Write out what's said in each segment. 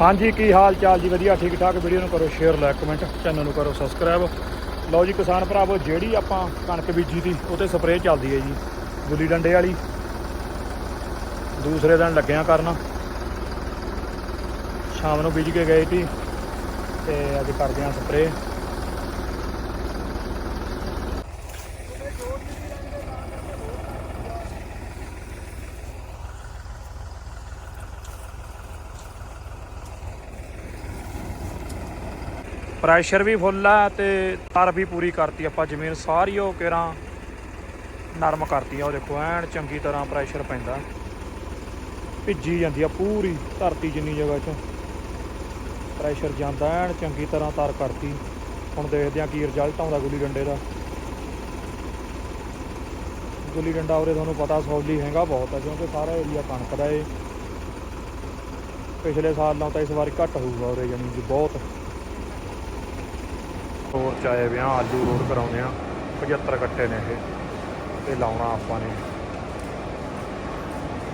ਹਾਂਜੀ, ਕੀ ਹਾਲ ਚਾਲ ਜੀ? ਵਧੀਆ, ਠੀਕ ਠਾਕ। ਵੀਡੀਓ ਨੂੰ ਕਰੋ ਸ਼ੇਅਰ ਲਾਈਕ ਕਮੈਂਟ ਚੈਨਲ ਨੂੰ ਕਰੋ ਸਬਸਕ੍ਰਾਈਬ ਲਓ ਜੀ, ਕਿਸਾਨ ਭਰਾਵੋ, ਜਿਹੜੀ ਆਪਾਂ ਕਣਕ ਬੀਜੀ ਤੀ ਉਹ ਤੇ ਸਪਰੇਅ ਚੱਲਦੀ ਹੈ ਜੀ, ਗੁੱਲੀ ਡੰਡੇ ਵਾਲੀ। ਦੂਸਰੇ ਦਿਨ ਲੱਗਿਆ ਕਰਨ। ਸ਼ਾਮ ਨੂੰ ਬੀਜ ਕੇ ਗਏ ਸੀ, ਤੇ ਅੱਜ ਕਰਦੇ ਹਾਂ ਸਪਰੇਅ ਪ੍ਰੈਸ਼ਰ ਵੀ ਫੁੱਲ ਆ ਤੇ ਤਰ ਵੀ ਪੂਰੀ ਕਰਤੀ ਆਪਾਂ ਜ਼ਮੀਨ ਸਾਰੀ ਉਹ ਕੇਰਾਂ ਨਰਮ ਕਰਤੀ ਆ, ਉਹ ਦੇਖੋ ਐਨ ਚੰਗੀ ਤਰ੍ਹਾਂ ਪ੍ਰੈਸ਼ਰ ਪੈਂਦਾ। ਭਿੱਜੀ ਜਾਂਦੀ ਆ ਪੂਰੀ ਧਰਤੀ ਜਿੰਨੀ ਜਗ੍ਹਾ 'ਚ। ਪ੍ਰੈਸ਼ਰ ਜਾਂਦਾ ਐਨ ਚੰਗੀ ਤਰ੍ਹਾਂ ਤਰ ਕਰਤੀ। ਹੁਣ ਦੇਖਦੇ ਆ ਕੀ ਰਿਜ਼ਲਟ ਆਉਂਦਾ ਗੁੱਲੀ ਡੰਡੇ ਦਾ। ਗੁੱਲੀ ਡੰਡਾ ਉਰੇ ਤੁਹਾਨੂੰ ਪਤਾ ਸੌਲੀ ਹੈਗਾ ਬਹੁਤ ਆ, ਕਿਉਂਕਿ ਸਾਰਾ ਏਰੀਆ ਕਣਕ ਦਾ ਏ। ਪਿਛਲੇ ਸਾਲ ਨਾਲੋਂ ਤਾਂ ਇਸ ਵਾਰੀ ਘੱਟ ਹੋਊਗਾ ਉਰੇ ਜਾਨੀ ਕਿ ਬਹੁਤ। ਹੋਰ ਆਏ ਵਿਆਹ ਆਲੂ ਰੋਡ ਕਰਾਉਂਦੇ ਆ। 75 ਕੱਟੇ ਨੇ ਇਹ, ਤੇ ਲਾਉਣਾ ਆਪਾਂ ਨੇ।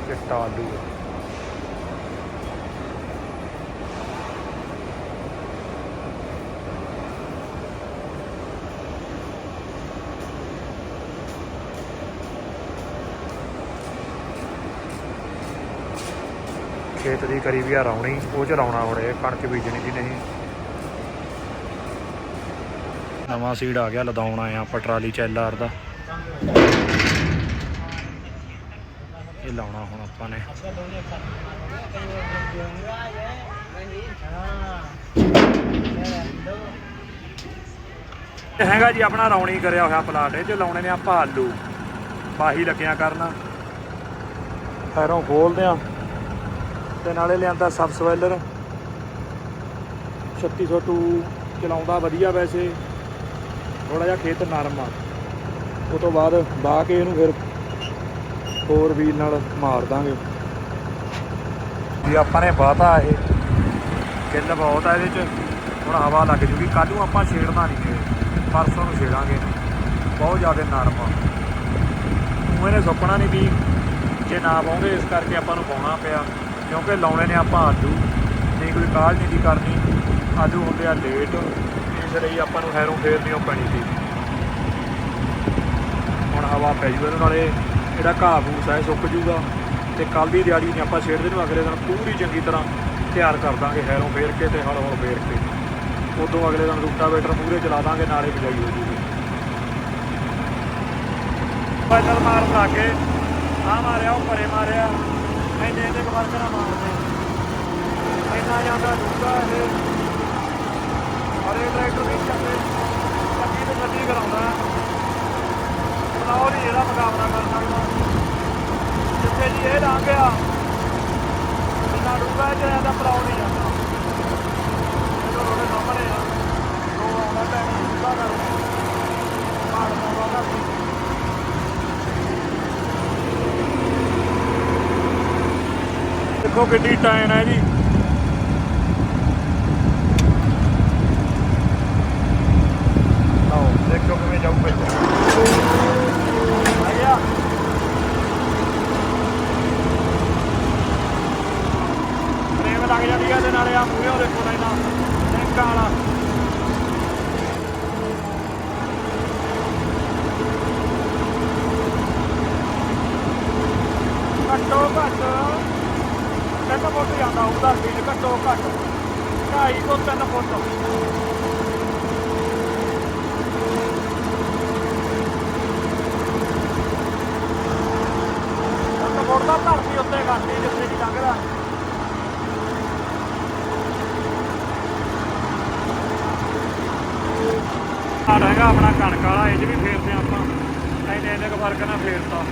ਚਿੱਟਾ ਆਲੂ। ਖੇਤ ਦੀ ਕਰੀ ਵੀ ਆ ਰਾਉਣੀ ਉਹ ਚ ਲਾਉਣਾ ਹੁਣ ਇਹ, ਕਣਕ ਬੀਜਣੀ ਦੀ ਨਹੀਂ। ਨਵਾਂ ਸੀਡ ਆ ਗਿਆ, ਲਦਾਉਣ ਆਏ ਆ ਆਪਾਂ ਟਰਾਲੀ ਚ ਐਲਆਰ ਦਾ। ਇਹ ਲਾਉਣਾ ਹੁਣ ਆਪਾਂ ਨੇ। ਹੈਗਾ ਜੀ ਆਪਣਾ ਰੌਣੀ ਕਰਿਆ ਹੋਇਆ ਪਲਾਟ, ਇਹ ਤੇ ਲਾਉਣੇ ਨੇ ਆਪਾਂ ਆਲੂ। ਬਾਹੀ ਲੱਗਿਆ ਕਰਨਾ। ਫੈਰੋਂ ਖੋਲਦੇ ਆ ਤੇ ਨਾਲੇ ਲਿਆਂਦਾ ਸਬਸਵੈਲਰ 3602 ਚਲਾਉਂਦਾ, ਵਧੀਆ ਵੈਸੇ। ਥੋੜਾ ਜਿਹਾ ਖੇਤ ਨਰਮ ਆ। ਉਹ ਤੋਂ ਬਾਅਦ ਬਾਹ ਕੇ ਇਹਨੂੰ ਫਿਰ ਹੋਰ ਵੀਲ ਨਾਲ ਮਾਰ ਦਾਂਗੇ। ਜੀ, ਆਪਾਂ ਨੇ ਬਾਤਾ ਇਹ ਕਿੱਲ ਬਹੁਤ ਆ ਇਹਦੇ ਚ। ਹੁਣ ਹਵਾ ਲੱਗ ਜੂਗੀ। ਕੱਲ ਨੂੰ ਆਪਾਂ ਛੇੜਨਾ ਨਹੀਂ ਇਹ। ਪਰਸੋਂ ਨੂੰ ਛੇੜਾਂਗੇ। ਬਹੁਤ ਜ਼ਿਆਦਾ ਨਰਮ ਆ। ਉਹ ਇਹਨੇ ਸੁਪਨਾ ਨਹੀਂ ਵੀ ਜੇ ਨਾ ਪਾਉਂਗੇ ਇਸ ਕਰਕੇ ਆਪਾਂ ਨੂੰ ਪਾਉਣਾ ਪਿਆ। ਕਿਉਂਕਿ ਲਾਉਣੇ ਨੇ ਆਪਾਂ ਆਲੂ। ਨਹੀਂ, ਕੋਈ ਕਾਲ ਨਹੀਂ ਦੀ ਕਰਨੀ। ਆਲੂ ਹੁੰਦੇ ਆ ਲੇਟ ਇਸ ਲਈ ਆਪਾਂ ਨੂੰ ਹੈਰੋਂ ਫੇਰਨੀ ਪੈਣੀ ਸੀ। ਹੁਣ ਹਵਾ ਪੈ ਜੂਗਾ ਇਹਦੇ ਨਾਲੇ, ਜਿਹੜਾ ਘਾਹ ਫੂਸ ਹੈ ਸੁੱਕ ਜੂਗਾ। ਤੇ ਕੱਲ ਦੀ ਦਿਹਾੜੀ ਨੇ ਆਪਾਂ ਛੇੜਦੇ ਨੂੰ ਅਗਲੇ ਦਿਨ ਪੂਰੀ ਚੰਗੀ ਤਰ੍ਹਾਂ ਤਿਆਰ ਕਰ ਦਾਂਗੇ ਹੈਰੋਂ ਫੇਰ ਕੇ ਤੇ ਹਲ ਹਲ ਫੇਰ ਕੇ। ਉਦੋਂ ਅਗਲੇ ਦਿਨ ਰੂਟਾਵੇਟਰ ਮੂਰੇ ਚਲਾ ਦਾਂਗੇ, ਨਾਲੇ ਬਿਜਾਈ ਹੋ ਜੂਗੀ। ਫਾਈਨਲ ਮਾਰ ਬਣਾ ਆ ਮਾਰਿਆ, ਉਹ ਪਰੇ ਮਾਰਿਆ। ਐਨੇ ਇਹਦੇ ਕਮਾਲ ਕਰਾ ਮਾਰਦੇ ਇੰਨਾ ਜਾਂਦਾ ਡੂੰਗਾ ਇਹ ਅਰੇ ਟਰੈਕਟਰ ਵੀ ਚੱਲੇ ਚੱਕੀ ਤੇ ਗੱਡੀ ਕਰਾਉਂਦਾ। ਬਣਾਓ ਨਹੀਂ ਇਹਦਾ ਮੁਕਾਬਲਾ ਕਰ ਸਕਦਾ। ਜਿੱਥੇ ਜੀ ਇਹ ਲੰਘ ਗਿਆ ਇੰਨਾ ਡੂੰਗਾ ਚ ਇਹਦਾ ਪਲਾਉ ਨਹੀਂ ਜਾਂਦਾ। ਇਹ ਤਾਂ ਉਹਦੇ ਸਾਹਮਣੇ ਆ। ਉਹ ਆਉਂਦਾ ਟਾਈਮ ਡੂੰਗਾ ਕਰ। ਮਾਰ ਪਾਉਂਦਾ ਕਰਦੀ ਦੇਖੋ ਕਿੱਡੀ ਟਾਈਮ ਹੈ ਜੀ ਆਓ ਦੇਖੋ ਕਿਵੇਂ ਜਾਊ ਵਿੱਚ ਆਇਆ ਫਰੇਮ ਲੱਗ ਜਾਂਦੀ ਹੈ ਤੇ ਨਾਲੇ ਆ ਮੂਹਰੇ ਉਹ ਦੇਖੋ ਨਾ ਇਹਨਾਂ ਟੈਂਕਾਂ ਵਾਲਾ ਘੱਟੋ ਘੱਟ, ਤਿੰਨ ਫੁੱਟ ਜਾਂਦਾ ਉਹਦਾ ਸਪੀਡ ਘੱਟੋ ਘੱਟ, ਢਾਈ ਤੋਂ ਤਿੰਨ ਫੁੱਟ। ਫੁੱਟ ਦਾ ਧਰਤੀ ਉੱਤੇ ਕਰਦੀ ਜਿੱਥੇ ਦੀ ਲੰਘਦਾ। ਆ ਰਹੇਗਾ ਆਪਣਾ ਕਣਕ ਵਾਲਾ, ਇਹ 'ਚ ਵੀ ਫੇਰਦੇ ਹਾਂ ਆਪਾਂ। ਇੰਨੇ ਇੰਨੇ ਕੁ ਫ਼ਰਕ ਨਾਲ ਫੇਰਤਾ।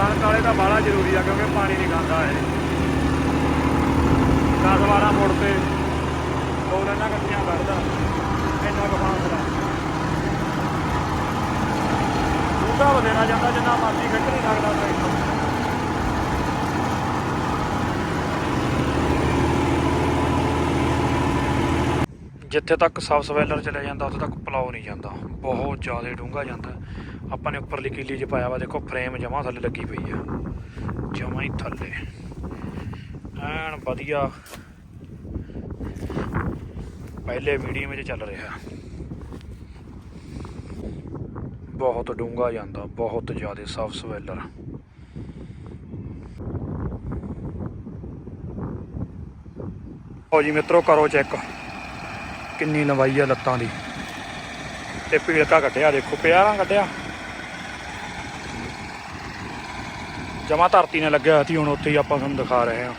ਕਣਕ ਵਾਲੇ ਤਾਂ ਬਾਹਲਾ ਜ਼ਰੂਰੀ ਆ ਕਿਉਂਕਿ ਪਾਣੀ ਨਹੀਂ ਖਾਂਦਾ ਇਹ। 10 12 ਫੁੱਟ ਤੇ ਦੋ ਲੈਣਾ ਇਕੱਠੀਆਂ ਕੱਢਦਾ ਇੰਨਾ ਕੁ ਫਾਸਲਾ। ਵਧੇਰਾ ਜਾਂਦਾ, ਜਿੰਨਾ ਮਰਜ਼ੀ ਖਿੱਚ ਨਹੀਂ ਲੱਗਦਾ ਟਰੈਕਟਰ ਜਿੱਥੇ ਤੱਕ ਸਬ ਸਵੈਲਰ ਚਲੇ ਜਾਂਦਾ, ਉੱਥੇ ਤੱਕ ਪਲਾਉ ਨਹੀਂ ਜਾਂਦਾ। ਬਹੁਤ ਜ਼ਿਆਦਾ ਡੂੰਘਾ ਜਾਂਦਾ। ਆਪਾਂ ਨੇ ਉੱਪਰਲੀ ਕੀਲੀ 'ਚ ਪਾਇਆ ਵਾ, ਦੇਖੋ ਫਰੇਮ ਜਮਾ ਥੱਲੇ ਲੱਗੀ ਪਈ ਆ। ਜਮਾਂ ਹੀ ਥੱਲੇ। ਐਨ ਵਧੀਆ। ਪਹਿਲੇ ਮੀਡੀਅਮ ਵਿੱਚ ਚੱਲ ਰਿਹਾ। ਬਹੁਤ ਡੂੰਘਾ ਜਾਂਦਾ, ਬਹੁਤ ਜ਼ਿਆਦਾ ਸਬ ਸਵੈਲਰ। ਹੋ ਜੀ ਮਿੱਤਰੋ, ਕਰੋ ਚੈੱਕ ਕਿੰਨੀ ਲੰਬਾਈ ਆ ਲੱਤਾਂ ਦੀ। ਤੇ ਪੀੜਕਾ ਕੱਢਿਆ, ਦੇਖੋ ਪਿਆਰਾਂ ਕੱਢਿਆ। ਜਮਾ ਧਰਤੀ ਨੇ ਲੱਗਿਆ ਸੀ, ਹੁਣ ਉੱਥੇ ਹੀ ਆਪਾਂ ਤੁਹਾਨੂੰ ਦਿਖਾ ਰਹੇ ਹਾਂ।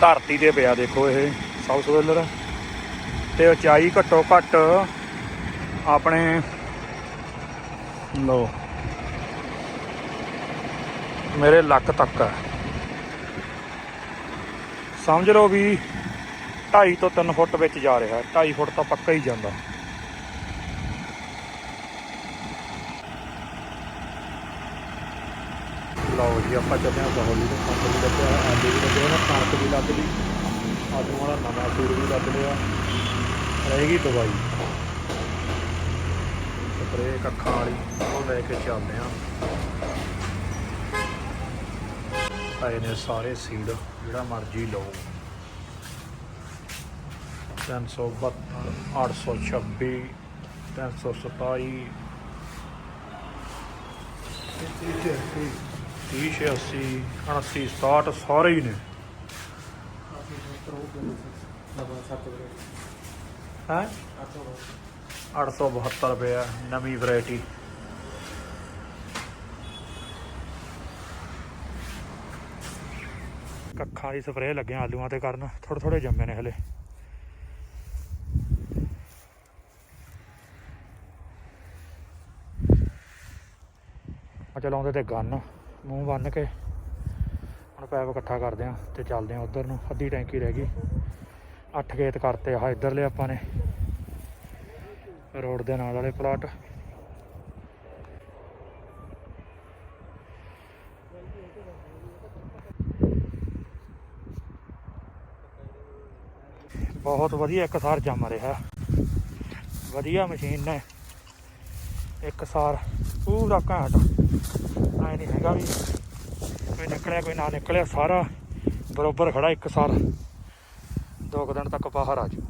ਧਰਤੀ ਤੇ ਪਿਆ ਦੇਖੋ ਇਹ ਸਾਊਥ ਵੇਲਰ ਤੇ ਉਚਾਈ ਘੱਟੋ ਘੱਟ ਆਪਣੇ ਲੋ ਮੇਰੇ ਲੱਕ ਤੱਕ ਹੈ। ਸਮਝ ਲਓ ਵੀ 2.5 ਤੋਂ 3 ਫੁੱਟ ਵਿੱਚ ਜਾ ਰਿਹਾ 2.5 ਫੁੱਟ ਤਾਂ ਪੱਕਾ ਹੀ ਜਾਂਦਾ। ਲਓ ਜੀ, ਆਪਾਂ ਚੱਲੇ ਹਾਂ ਸਹੋਲੀ ਤੋਂ ਕੰਪਨੀ ਦੇ ਤੇ ਆਲੂ ਵੀ ਲੱਗੇ ਹੋਣਾ ਕਣਕ ਵੀ ਲੱਗ ਲਈ ਆਲੂ ਵਾਲਾ ਨਵਾਂ ਸੂਰ ਵੀ ਲੱਗ ਲਿਆ ਰਹੇਗੀ ਦਵਾਈ। ਸਪਰੇ ਕੱਖਾਂ ਵਾਲੀ, ਉਹ ਲੈ ਕੇ ਚੱਲਦੇ ਹਾਂ। ਆਏ ਨੇ ਸਾਰੇ ਸੀਡ ਜਿਹੜਾ ਮਰਜ਼ੀ ਲਓ। ਤਿੰਨ ਸੌ ਬਹੱਤਰ, ਅੱਠ 372 826 327 Thank you. 3086 2967 ਸਾਰੇ ਹੀ ਨੇ। ਹਾਂ? 872 ਰੁਪਏ ਨਵੀਂ ਵੈਰਾਈਟੀ। ਕੱਖਾਂ ਦੀ ਸਪਰੇਅ ਲੱਗਿਆ ਆਲੂਆਂ ਤੇ ਕਰਨ ਥੋੜੇ ਥੋੜੇ ਜੰਮੇ ਨੇ ਹਲੇ। ਚਲਾਉਂਦੇ ਤੇ ਗੰਨ। ਮੂੰਹ ਬੰਨ ਕੇ ਹੁਣ ਪੈਪ ਇਕੱਠਾ ਕਰਦੇ ਆ ਤੇ ਚੱਲਦੇ ਆ ਉਧਰ ਨੂੰ। ਅੱਧੀ ਟੈਂਕੀ ਰਹਿ ਗਈ। ਅੱਠ ਖੇਤ ਕਰਤੇ ਆ ਇੱਧਰਲੇ ਆਪਾਂ ਨੇ। ਰੋਡ ਦੇ ਨਾਲ ਵਾਲੇ ਪਲਾਟ। ਬਹੁਤ ਵਧੀਆ ਇੱਕ ਸਾਰ ਜੰਮ ਰਿਹਾ। ਵਧੀਆ ਮਸ਼ੀਨ ਨੇ। ਇੱਕ ਸਾਰ। ਪੂਰਾ ਘਾਟ। ਐ ਨਹੀਂ ਹੈਗਾ ਵੀ ਕੋਈ ਨਿਕਲਿਆ, ਕੋਈ ਨਾ ਨਿਕਲਿਆ, ਸਾਰਾ ਬਰੋਬਰ ਖੜਾ ਇੱਕ ਸਾਰ। ਦੋ ਕੁ ਦਿਨ ਤੱਕ ਬਾਹਰ ਆ ਜੂ